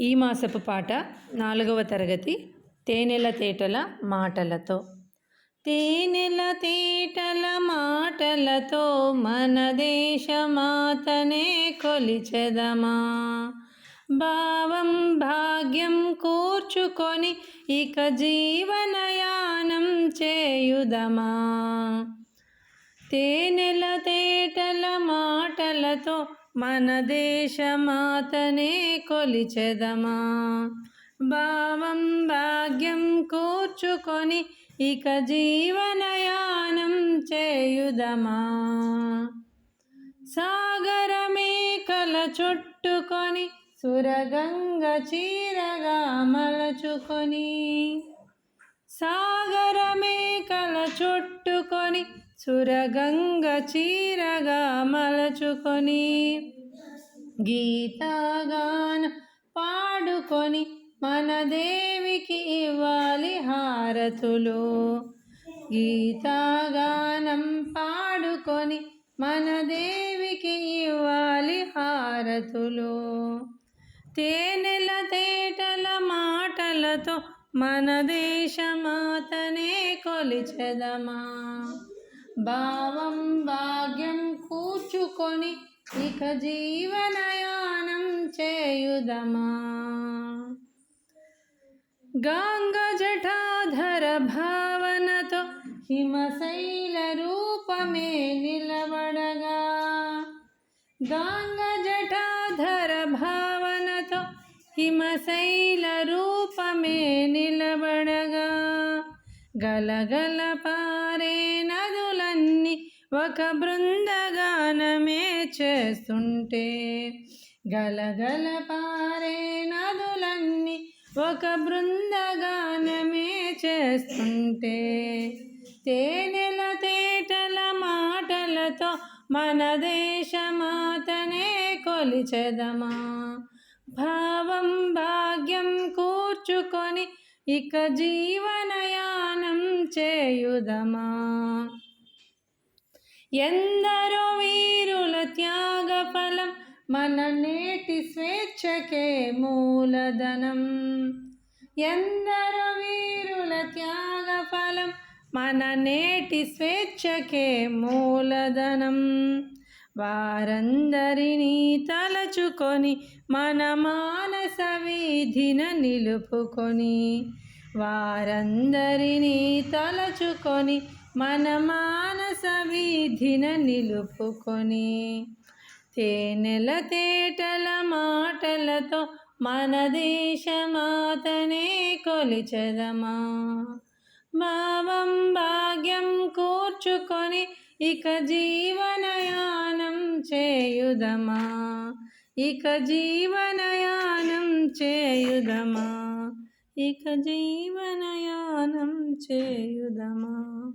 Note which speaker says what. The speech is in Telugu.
Speaker 1: ఈ మాసపు పాట నాలుగవ తరగతి తేనెల తేటల మాటలతో. తేనెల తేటల మాటలతో మన దేశమాతనే కొలిచెదమా. భావం భాగ్యం కూర్చుకొని ఇక జీవనయానం చేయుదమా. తేనెల తేటల మాటలతో మన దేశమాతనే కొలిచెదమా? భావం భాగ్యం కూర్చుకొని ఇక జీవనయానం చేయుదమా? సాగరమే కల చుట్టుకొని సురగంగ చీరగా మలచుకొని సాగరమేకల చుట్టుకొని సురగంగ చీరగా మలచుకొని గీతగాన పాడుకొని మన దేవికి ఇవ్వాలి హారతులు. గీతగానం పాడుకొని మన దేవికి ఇవ్వాలి హారతులు. తేనెల తేటల మాటలతో మన దేశమాతనే కొలిచెదమా? భావం భాగ్యం కూర్చుకొని ఇక జీవనయానం చేయుదమా? గాంగ జటాధర భావనతో హిమశైల రూపమే నిలబడగా గాంగ జటాధర భావనతో హిమశైల రూపమే నిలబడగా గలగల ఒక బృందగానమే చేస్తుంటే గలగల పారే నదులన్నీ ఒక బృందగానమే చేస్తుంటే తేనెల తేటల మాటలతో మన దేశమాతనే కొలిచెదమా? భావం భాగ్యం కూర్చుకొని ఇక జీవనయానం చేయుదమా? ఎందరో వీరుల త్యాగ ఫలం మన నేటి స్వేచ్ఛకే మూలధనం. ఎందరో వీరుల త్యాగ ఫలం మన నేటి స్వేచ్ఛకే మూలధనం. వారందరినీ తలచుకొని మన మానస వీధిన నిలుపుకొని వారందరినీ తలచుకొని మన మానస వీధిన నిలుపుకొని తేనెల తేటల మాటలతో మన దేశమాతనే కొలిచెదమా. భావం భాగ్యం కూర్చుకొని ఇక జీవనయానం చేయుదమా. ఇక జీవనయానం చేయుదమా. ఇక జీవనయానం చేయుదమా.